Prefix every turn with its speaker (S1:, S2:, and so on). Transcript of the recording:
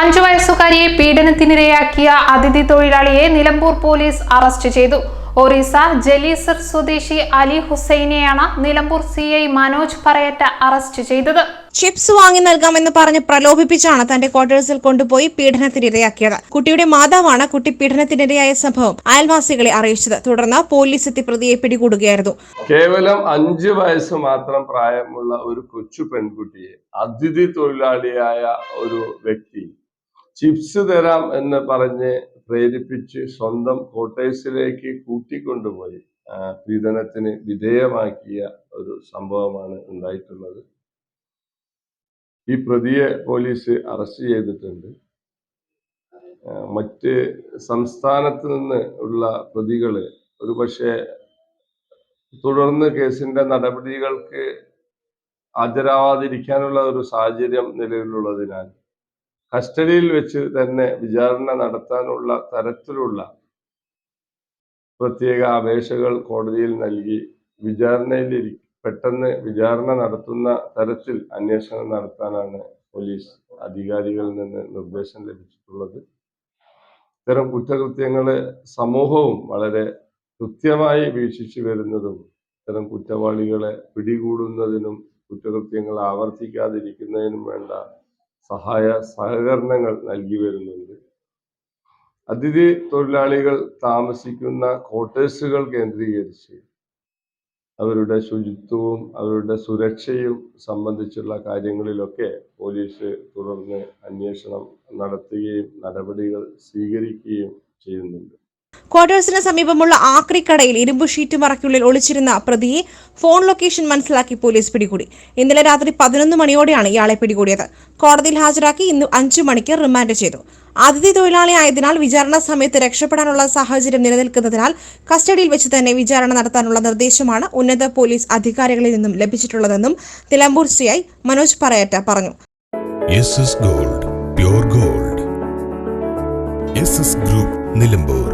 S1: അഞ്ചു വയസ്സുകാരിയെ പീഡനത്തിനിരയാക്കിയ അതിഥി തൊഴിലാളിയെ നിലമ്പൂർ പോലീസ് അറസ്റ്റ് ചെയ്തു. ഒറീസ ജലീസർ സ്വദേശി Ali ഹുസൈനെയാണ് Nilambur C I Manoj Parayatta arrest ചെയ്തത്.
S2: ചിപ്സ് വാങ്ങി നൽകാമെന്ന് പറഞ്ഞ് പ്രലോഭിപ്പിച്ചാണ് തന്റെ ക്വാർട്ടേഴ്സിൽ കൊണ്ടുപോയി പീഡനത്തിനിരയാക്കിയത് കുട്ടിയുടെ മാതാവാണ് കുട്ടി പീഡനത്തിനിരയായ സംഭവം അയൽവാസികളെ അറിയിച്ചത്. തുടർന്ന് പോലീസ് എത്തി പ്രതിയെ പിടികൂടുകയായിരുന്നു.
S3: കേവലം അഞ്ചു വയസ്സ് മാത്രം പ്രായമുള്ള ഒരു കൊച്ചു പെൺകുട്ടിയെ അതിഥി തൊഴിലാളിയായ ഒരു വ്യക്തി ചിപ്സ് തരാം എന്ന് പറഞ്ഞ് പ്രേരിപ്പിച്ച് സ്വന്തം ക്വാർട്ടേഴ്സിലേക്ക് കൂട്ടിക്കൊണ്ടുപോയി. പീഡനത്തിന് വിധേയമാക്കിയ ഒരു സംഭവമാണ് ഉണ്ടായിട്ടുള്ളത്. ഈ പ്രതിയെ പോലീസ് അറസ്റ്റ് ചെയ്തിട്ടുണ്ട്. മറ്റ് സംസ്ഥാനത്ത് നിന്ന് ഉള്ള പ്രതികൾ ഒരുപക്ഷെ തുടർന്ന് കേസിന്റെ നടപടികൾക്ക് ഹാജരാവാതിരിക്കാനുള്ള ഒരു സാഹചര്യം നിലവിലുള്ളതിനാൽ കസ്റ്റഡിയിൽ വെച്ച് തന്നെ വിചാരണ നടത്താനുള്ള തരത്തിലുള്ള പ്രത്യേക അപേക്ഷകൾ കോടതിയിൽ നൽകി. വിചാരണയിൽ പെട്ടെന്ന് വിചാരണ നടത്തുന്ന തരത്തിൽ അന്വേഷണം നടത്താനാണ് പോലീസ് അധികാരികളിൽ നിന്ന് നിർദ്ദേശം ലഭിച്ചിട്ടുള്ളത്. ഇത്തരം കുറ്റകൃത്യങ്ങൾ സമൂഹവും വളരെ കൃത്യമായി വീക്ഷിച്ചു വരുന്നതും ഇത്തരം കുറ്റവാളികളെ പിടികൂടുന്നതിനും കുറ്റകൃത്യങ്ങൾ ആവർത്തിക്കാതിരിക്കുന്നതിനും വേണ്ട സഹായ സഹകരണങ്ങൾ നൽകി വരുന്നുണ്ട്. അതിഥി തൊഴിലാളികൾ താമസിക്കുന്ന ക്വാർട്ടേഴ്സുകൾ കേന്ദ്രീകരിച്ച് അവരുടെ ശുചിത്വവും അവരുടെ സുരക്ഷയും സംബന്ധിച്ചുള്ള കാര്യങ്ങളിലൊക്കെ പോലീസ് തുടർന്ന് അന്വേഷണം നടത്തുകയും നടപടികൾ സ്വീകരിക്കുകയും ചെയ്യുന്നുണ്ട്.
S2: ക്വാർട്ടേഴ്സിന് സമീപമുള്ള ആക്രിക്കടയിൽ ഇരുമ്പ് ഷീറ്റ് മറയ്ക്കുള്ളിൽ ഒളിച്ചിരുന്ന പ്രതിയെ ഫോൺ ലൊക്കേഷൻ മനസ്സിലാക്കി പോലീസ് പിടികൂടി. ഇന്നലെ രാത്രി പതിനൊന്ന് മണിയോടെയാണ് ഇയാളെ പിടികൂടിയത്. കോടതിയിൽ ഹാജരാക്കി ഇന്ന് അഞ്ചു മണിക്ക് റിമാൻഡ് ചെയ്തു. അതിഥി തൊഴിലാളിയായതിനാൽ വിചാരണ സമയത്ത് രക്ഷപ്പെടാനുള്ള സാഹചര്യം നിലനിൽക്കുന്നതിനാൽ കസ്റ്റഡിയിൽ വെച്ച് തന്നെ വിചാരണ നടത്താനുള്ള നിർദ്ദേശമാണ് ഉന്നത പോലീസ് അധികാരികളിൽ നിന്നും ലഭിച്ചിട്ടുള്ളതെന്നും നിലമ്പൂർ സിഐ മനോജ് പറയറ്റ പറഞ്ഞു.
S4: Gold gold. ഗ്രൂപ്പ് നിലമ്പൂർ.